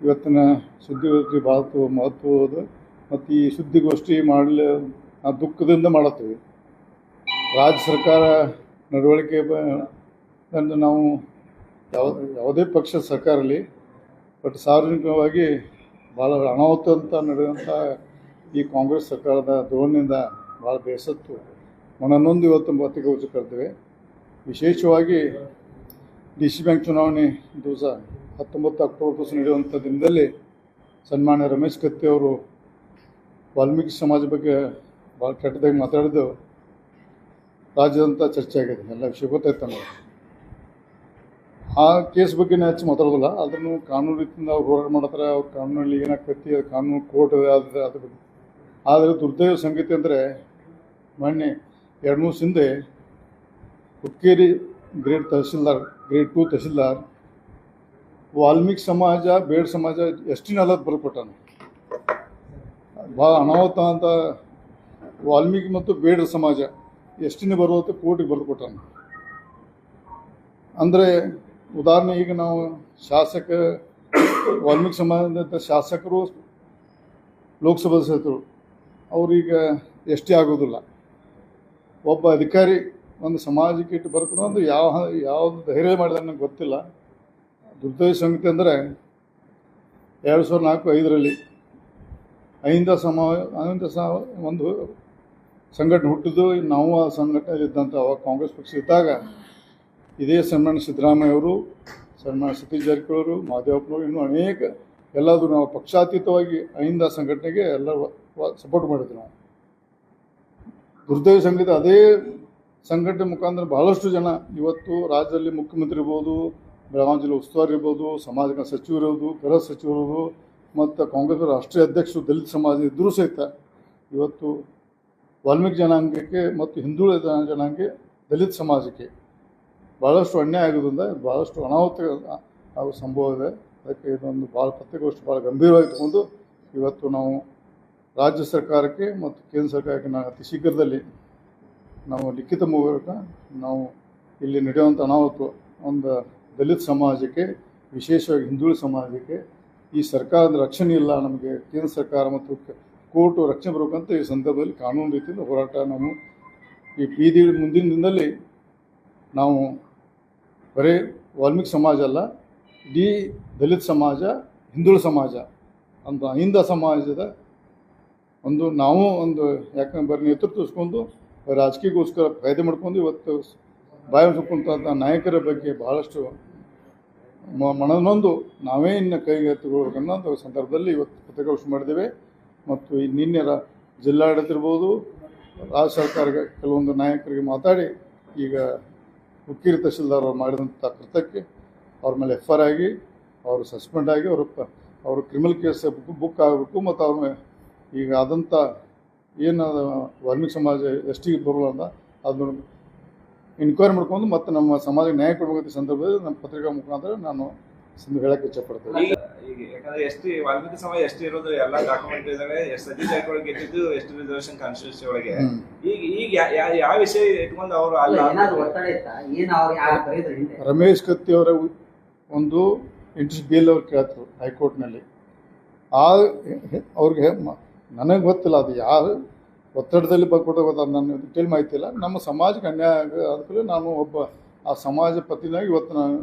ಇವತ್ತಿನ ಸುದ್ದಿಗೋಷ್ಠಿ ಭಾಳ ಮಹತ್ವದ ಮತ್ತು ಈ ಸುದ್ದಿಗೋಷ್ಠಿ ಮಾಡಲಿ ನಾವು ದುಃಖದಿಂದ ಮಾಡುತ್ತೇವೆ. ರಾಜ್ಯ ಸರ್ಕಾರ ನಡವಳಿಕೆ ಬಂದು ನಾವು ಯಾವ, ಯಾವುದೇ ಪಕ್ಷದ ಸರ್ಕಾರ ಇರಲಿ ಬಟ್ ಸಾರ್ವಜನಿಕವಾಗಿ ಭಾಳ ಅನಾಹುತ ಅಂತ ನಡೆದಂಥ ಈ ಕಾಂಗ್ರೆಸ್ ಸರ್ಕಾರದ ಧೋರಣೆಯಿಂದ ಭಾಳ ಬೇಸತ್ತು. ಮನನೊಂದು ಇವತ್ತು ಕರೆದಿವೆ ವಿಶೇಷವಾಗಿ ಡಿ ಸಿ ಬ್ಯಾಂಕ್ ಚುನಾವಣೆ ದಿವಸ ಹತ್ತೊಂಬತ್ತು ಅಕ್ಟೋಬರ್ ದಿವಸ ನಡೆಯುವಂಥ ದಿನದಲ್ಲಿ ಸನ್ಮಾನ್ಯ ರಮೇಶ್ ಕತ್ತಿ ಅವರು ವಾಲ್ಮೀಕಿ ಸಮಾಜ ಬಗ್ಗೆ ಭಾಳ ಕೆಟ್ಟದಾಗಿ ಮಾತಾಡಿದ್ದು ರಾಜ್ಯದಂಥ ಚರ್ಚೆ ಆಗಿದೆ. ಎಲ್ಲ ವಿಷಯ ಗೊತ್ತಾಯ್ತು ನಮಗೆ. ಆ ಕೇಸ್ ಬಗ್ಗೆ ಹೆಚ್ಚು ಮಾತಾಡೋದಿಲ್ಲ. ಅದನ್ನು ಕಾನೂನು ರೀತಿಯಿಂದ ಅವ್ರು ಹೋರಾಟ ಮಾಡ್ತಾರೆ. ಅವ್ರ ಕಾನೂನಲ್ಲಿ ಏನಾಗ್ತೈತಿ ಅದು ಕಾನೂನು ಕೋರ್ಟ್ ಅದು ಅದ್ರ ಬಗ್ಗೆ ಆದರೆ ದುರ್ದೈವ ಸಂಗೀತ ಅಂದರೆ ಮೊನ್ನೆ ಎರಡು ಮೂರು ಹಿಂದೆ Hukkeri grade tahsildar grade two tahsildar Valmiki ಸಮಾಜ, ಬೇಡ ಸಮಾಜ ಎಷ್ಟಿನ ಅಲ್ಲದ ಬರ್ಕೊಟ್ಟಾನ ಭಾಳ ಅನಾಹುತ ಅಂತ ವಾಲ್ಮೀಕಿ ಮತ್ತು ಬೇಡ ಸಮಾಜ ಎಷ್ಟಿನ ಬರುವಂತ ಕೋಟಿಗೆ ಬರೆದು ಕೊಟ್ಟಾನ ಅಂದರೆ ಉದಾಹರಣೆ ಈಗ ನಾವು ಶಾಸಕ, ವಾಲ್ಮೀಕಿ ಸಮಾಜದ ಶಾಸಕರು, ಲೋಕಸಭಾ ಸದಸ್ಯರು, ಅವ್ರೀಗ ಎಸ್ ಟಿ ಆಗೋದಿಲ್ಲ. ಒಬ್ಬ ಅಧಿಕಾರಿ ಒಂದು ಸಮಾಜಕ್ಕೆ ಇಟ್ಟು ಬರ್ಕೊಂಡು ಒಂದು ಯಾವ, ಯಾವುದು ಧೈರ್ಯ ಮಾಡಿದ ನನಗೆ ಗೊತ್ತಿಲ್ಲ. ದುರ್ದೈವ ಸಂಗತಿ ಅಂದರೆ ಎರಡು ಸಾವಿರದ ನಾಲ್ಕು ಐದರಲ್ಲಿ ಅಹಿಂದ ಸಮಾವ ಅಹಿಂದ ಸ ಒಂದು ಸಂಘಟನೆ ಹುಟ್ಟಿದ್ದು, ನಾವು ಆ ಸಂಘಟನೆ ಇದ್ದಂಥ ಅವಾಗ ಕಾಂಗ್ರೆಸ್ ಪಕ್ಷ ಇದ್ದಾಗ ಇದೇ ಸನ್ಮಾನ್ಯ ಸಿದ್ದರಾಮಯ್ಯ ಅವರು, ಸನ್ಮಾನ್ಯ ಸತೀಶ್ ಜಾರಕಿಹೊಳಿ ಅವರು ಮಹದೇವಪ್ಪನವರು ಇನ್ನೂ ಅನೇಕ ಎಲ್ಲಾದರೂ ನಾವು ಪಕ್ಷಾತೀತವಾಗಿ ಅಹಿಂದ ಸಂಘಟನೆಗೆ ಎಲ್ಲ ಸಪೋರ್ಟ್ ಮಾಡಿದ್ವಿ ನಾವು. ದುರ್ದೈವ ಸಂಗೀತ ಅದೇ ಸಂಘಟನೆ ಮುಖಾಂತರ ಬಹಳಷ್ಟು ಜನ ಇವತ್ತು ರಾಜ್ಯದಲ್ಲಿ ಮುಖ್ಯಮಂತ್ರಿ ಇರ್ಬೋದು ಬೆಳಗಾವಿ ಜಿಲ್ಲೆ ಉಸ್ತುವಾರಿ ಇರ್ಬೋದು ಸಮಾಜ ಸಚಿವ ಸಚಿವರು ಇರ್ಬೋದು ಗೃಹ ಸಚಿವರು ಮತ್ತು ಕಾಂಗ್ರೆಸ್ ರಾಷ್ಟ್ರೀಯ ಅಧ್ಯಕ್ಷರು, ದಲಿತ ಸಮಾಜ ಇದ್ದರೂ ಸಹಿತ ಇವತ್ತು ವಾಲ್ಮೀಕಿ ಜನಾಂಗಕ್ಕೆ ಮತ್ತು ಹಿಂದುಳಿದ ಜನಾಂಗಕ್ಕೆ, ದಲಿತ ಸಮಾಜಕ್ಕೆ ಭಾಳಷ್ಟು ಅನ್ಯಾಯ ಆಗೋದ್ರಿಂದ ಭಾಳಷ್ಟು ಅನಾಹುತ ಆಗೋ ಸಂಭವ ಇದೆ. ಅದಕ್ಕೆ ಇದೊಂದು ಭಾಳ ಪತ್ರಿಕೋಷ್ಠಿ ಭಾಳ ಗಂಭೀರವಾಗಿ ತಗೊಂಡು ಇವತ್ತು ನಾವು ರಾಜ್ಯ ಸರ್ಕಾರಕ್ಕೆ ಮತ್ತು ಕೇಂದ್ರ ಸರ್ಕಾರಕ್ಕೆ ನಾವು ಅತಿ ಶೀಘ್ರದಲ್ಲಿ ನಾವು ಲಿಖಿತ ಮೂಲಕ ನಾವು ಇಲ್ಲಿ ನಡೆಯುವಂಥ ಅನಾಹುತ ಒಂದು ದಲಿತ ಸಮಾಜಕ್ಕೆ, ವಿಶೇಷವಾಗಿ ಹಿಂದುಳಿದ ಸಮಾಜಕ್ಕೆ ಈ ಸರ್ಕಾರದ ರಕ್ಷಣೆ ಇಲ್ಲ. ನಮಗೆ ಕೇಂದ್ರ ಸರ್ಕಾರ ಮತ್ತು ಕೋರ್ಟು ರಕ್ಷಣೆ ಬರಬೇಕಂತ ಈ ಸಂದರ್ಭದಲ್ಲಿ ಕಾನೂನು ರೀತಿಯಿಂದ ಹೋರಾಟ ನಾವು ಈ ಬೀದಿ ಮುಂದಿನ ದಿನದಲ್ಲಿ ನಾವು ಬರೀ ವಾಲ್ಮೀಕಿ ಸಮಾಜ ಅಲ್ಲ, ಇಡೀ ದಲಿತ ಸಮಾಜ, ಹಿಂದುಳ ಸಮಾಜ ಅಂತ ಅಹಿಂದ ಸಮಾಜದ ಒಂದು ನಾವು ಒಂದು ಯಾಕಂದ್ರೆ ಬರೀ ನೇತೃತ್ವ ರಾಜಕೀಯಕ್ಕೋಸ್ಕರ ಫಾಯ್ದೆ ಮಾಡ್ಕೊಂಡು ಇವತ್ತು ಬಾಯಿ ನಾಯಕರ ಬಗ್ಗೆ ಮ- ಮನನೊಂದು, ನಾವೇ ಇನ್ನು ಕೈಗೆ ತಗೊಳ್ಬೇಕನ್ನೋ ಸಂದರ್ಭದಲ್ಲಿ ಇವತ್ತು ಪತ್ರಿಕಾಗೋಷ್ಠಿ ಮಾಡಿದ್ದೇವೆ. ಮತ್ತು ನಿನ್ನೆ ರಾ ಜಿಲ್ಲಾಡಳಿತ ಇರ್ಬೋದು ರಾಜ್ಯ ಸರ್ಕಾರಕ್ಕೆ ಕೆಲವೊಂದು ನಾಯಕರಿಗೆ ಮಾತಾಡಿ, ಈಗ ಹುಕ್ಕೇರಿ ತಹಶೀಲ್ದಾರ್ ಅವರು ಮಾಡಿದಂಥ ಕೃತಕ್ಕೆ ಅವ್ರ ಮೇಲೆ ಎಫ್ ಆರ್ ಆಗಿ, ಅವರು ಸಸ್ಪೆಂಡ್ ಆಗಿ, ಅವರು ಅವರು ಕ್ರಿಮಿನಲ್ ಕೇಸ್ ಬುಕ್ ಬುಕ್ ಆಗಬೇಕು ಮತ್ತು ಅವ್ರ ಈಗ ಆದಂಥ ಏನು ವರ್ಮಿಕ್ ಸಮಾಜ ಎಷ್ಟಿಗೆ ಬರಲ್ಲ ಅಂತ ಅದನ್ನು ಇನ್ಕ್ವೈರಿ ಮಾಡ್ಕೊಂಡು ಮತ್ತೆ ನಮ್ಮ ಸಮಾಜಕ್ಕೆ ನ್ಯಾಯ ಕೊಡಬೇಕಂತ ಸಂದರ್ಭದಲ್ಲಿ ನಮ್ಮ ಪತ್ರಿಕಾ ಮುಖಾಂತರ ನಾನು ಹೇಳಕ್ಕೆ ಈಗ ಯಾಕಂದ್ರೆ ಎಷ್ಟು ವಾಲ್ಮೀಕಿ ಸಮಾಜ ಎಷ್ಟು ಇರೋದು ಎಲ್ಲ ಡಾಕ್ಯುಮೆಂಟ್ ಇದಾವೆ ಎಷ್ಟು ಸತೀಶ್ ಜಾರಕಿಹೊಳಿ ಗೆದ್ದಿದ್ದು ಎಷ್ಟು ರಿಸರ್ವೇಶನ್ ಕಾನ್ಸ್ಟಿಟ್ಯೂನ್ಸಿ ಒಳಗೆ. ಈಗ ಈಗ ಯಾವ ವಿಷಯ ಇಟ್ಕೊಂಡು ಅವರು ಅಲ್ಲ? ರಮೇಶ್ ಕತ್ತಿ ಅವರ ಒಂದು ಇಂಟ್ರೆಸ್ಟ್ ಬಿಲ್ ಅವ್ರು ಕೇಳ್ತರು ಹೈಕೋರ್ಟ್ನಲ್ಲಿ. ಆ ಅವ್ರಿಗೆ ಮ- ನನಗೆ ಗೊತ್ತಿಲ್ಲ ಅದು ಯಾರು ಒತ್ತಡದಲ್ಲಿ ಬರ್ಕೊಟ್ಟು ನನ್ನ ಡಿಟೇಲ್ ಮಾಹಿತಿ ಇಲ್ಲ. ನಮ್ಮ ಸಮಾಜಕ್ಕೆ ಅನ್ಯಾಯ ಅದಕ್ಕೂ ನಾನು ಒಬ್ಬ ಆ ಸಮಾಜ ಪತಿನಾಗಿ ಇವತ್ತು ನಾನು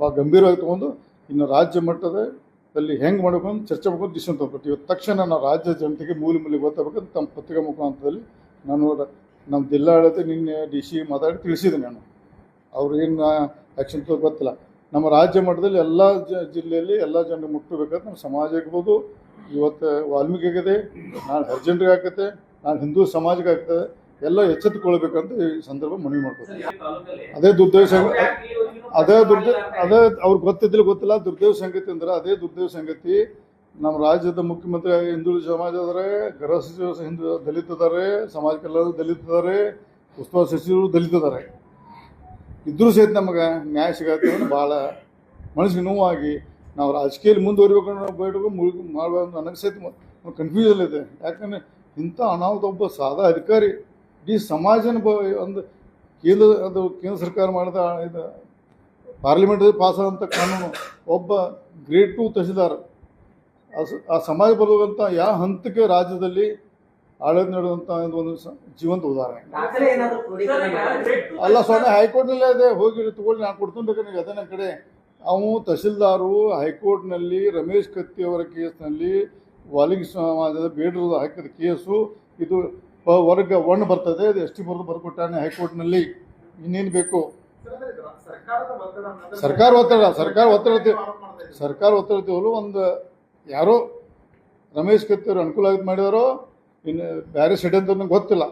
ಭಾಳ ಗಂಭೀರವಾಗಿ ತೊಗೊಂಡು ಇನ್ನು ರಾಜ್ಯ ಮಟ್ಟದಲ್ಲಿ ಹೆಂಗೆ ಮಾಡಬೇಕು ಅಂತ ಚರ್ಚೆ ಮಾಡ್ಕೊಂಡು ಡಿಸಿಷನ್ ತೊಗೊಬಿಟ್ಟು ಇವತ್ತು ತಕ್ಷಣ ನಾವು ರಾಜ್ಯ ಜನತೆಗೆ ಮೂಲೆ ಮೂಲೆ ಗೊತ್ತಾಗಬೇಕಂತ ತಮ್ಮ ಪತ್ರಿಕಾ ಮುಖಾಂತರದಲ್ಲಿ ನಾನು ನಮ್ಮ ಜಿಲ್ಲಾಡಳಿತ ನಿನ್ನೆ ಡಿ ಸಿ ಮಾತಾಡಿ ತಿಳಿಸಿದೆ ನಾನು. ಅವ್ರು ಏನು ಆ್ಯಕ್ಷನ್ ತಗೋ ಗೊತ್ತಿಲ್ಲ. ನಮ್ಮ ರಾಜ್ಯ ಮಟ್ಟದಲ್ಲಿ ಎಲ್ಲ ಜ ಜಿಲ್ಲೆಯಲ್ಲಿ ಎಲ್ಲ ಜನರಿಗೆ ಮುಟ್ಟಬೇಕಂತ ನಮ್ಮ ಸಮಾಜ ಇರ್ಬೋದು ಇವತ್ತು ವಾಲ್ಮೀಕಿ ಆಗಿದೆ ನಾಳೆ ಅರ್ಜೆಂಟ್ಗೆ ಆಗ್ತದೆ ನಾಳೆ ಹಿಂದೂ ಸಮಾಜಕ್ಕೆ ಆಗ್ತದೆ, ಎಲ್ಲ ಎಚ್ಚೆತ್ತುಕೊಳ್ಬೇಕಂತ ಈ ಸಂದರ್ಭ ಮನವಿ ಮಾಡ್ಕೊತೀನಿ. ಅದೇ ದುರ್ದೈವ ಸಂಗ ಅದೇ ದುರ್ದ ಅದೇ ಅವ್ರಿಗೆ ಗೊತ್ತಿದ್ದಿಲ್ಲ, ಗೊತ್ತಿಲ್ಲ. ದುರ್ದೈವ ಸಂಗತಿ ಅಂದ್ರೆ ಅದೇ ದುರ್ದೈವ ಸಂಗತಿ. ನಮ್ಮ ರಾಜ್ಯದ ಮುಖ್ಯಮಂತ್ರಿ ಹಿಂದೂ ಸಮಾಜ ಅದಾರೆ ಗೃಹ ಸಚಿವ ಹಿಂದೂ ದಲಿತ ಅದಾರೆ ಸಮಾಜಕ್ಕೆಲ್ಲರೂ ದಲಿತ ಇದ್ದಾರೆ, ಉಸ್ತುವಾರಿ ಸಚಿವರು ದಲಿತ ಇದ್ದಾರೆ. ಇದ್ರೂ ಸಹಿತ ನಮಗೆ ನ್ಯಾಯ ಸಿಗತ್ತೆ ಭಾಳ ಮನಸ್ಸಿಗೆ ನೋವಾಗಿ ನಾವು ರಾಜಕೀಯದಲ್ಲಿ ಮುಂದುವರಿಬೇಕು ಬೇಡ ಮುಳುಗು ಮಾಡಬೇಕು ನನಗೆ ಸಹಿತ ಕನ್ಫ್ಯೂಷನ್ ಇದೆ. ಯಾಕಂದರೆ ಇಂಥ ಅನಾಹುತ ಒಬ್ಬ ಸಾದಾ ಅಧಿಕಾರಿ ಇಡೀ ಸಮಾಜನ ಬ ಒಂದು ಕೇಂದ್ರ ಅದು ಕೇಂದ್ರ ಸರ್ಕಾರ ಮಾಡಿದ ಇದು ಪಾರ್ಲಿಮೆಂಟಲ್ಲಿ ಪಾಸ್ ಆದಂಥ ಕಾನೂನು ಒಬ್ಬ ಗ್ರೇಡ್ ಟು ತಹಸೀಲ್ದಾರ್. ಆ ಸ- ಆ ಸಮಾಜ ಬರುವಂಥ ಯಾವ ಹಂತಕ್ಕೆ ರಾಜ್ಯದಲ್ಲಿ ಆಡಳಿತ ನೀಡುವಂಥ ಒಂದು ಸ- ಜೀವಂತ ಉದಾಹರಣೆ. ಅಲ್ಲ ಸ್ವಾಮಿ ಹೈಕೋರ್ಟ್ನಲ್ಲೇ ಅದೇ ಹೋಗಿ ತಗೊಳ್ಳಿ ನಾನು ಕೊಡ್ತೀನಿ ಬೇಕಾದ್ರೆ ನೀವು ಅದೇ ನನ್ನ ಕಡೆ. ಅವನು ತಹಸೀಲ್ದಾರು ಹೈಕೋರ್ಟ್ನಲ್ಲಿ ರಮೇಶ್ ಕತ್ತಿ ಅವರ ಕೇಸ್ನಲ್ಲಿ ವಾಲಿಂಗ್ ಸಮಾಜದ ಬೇಡರು ಹಾಕಿದ ಕೇಸು, ಇದು ವರ್ಗ ಒನ್ ಬರ್ತದೆ, ಅದು ಎಸ್ ಟಿ ಬರೆದು ಬರ್ಕೊಟ್ಟಾನೆ ಹೈಕೋರ್ಟ್ನಲ್ಲಿ. ಇನ್ನೇನು ಬೇಕು? ಸರ್ಕಾರ ಒತ್ತಡ ಸರ್ಕಾರ ಒತ್ತಡ ಸರ್ಕಾರ ಒತ್ತಡ ಒಂದು ಯಾರೋ ರಮೇಶ್ ಕತ್ತಿಯವರು ಅನುಕೂಲ ಆಗಿ ಮಾಡಿದಾರೋ, ಇನ್ನು ಬೇರೆ ಅಂತ ನಂಗೆ ಗೊತ್ತಿಲ್ಲ.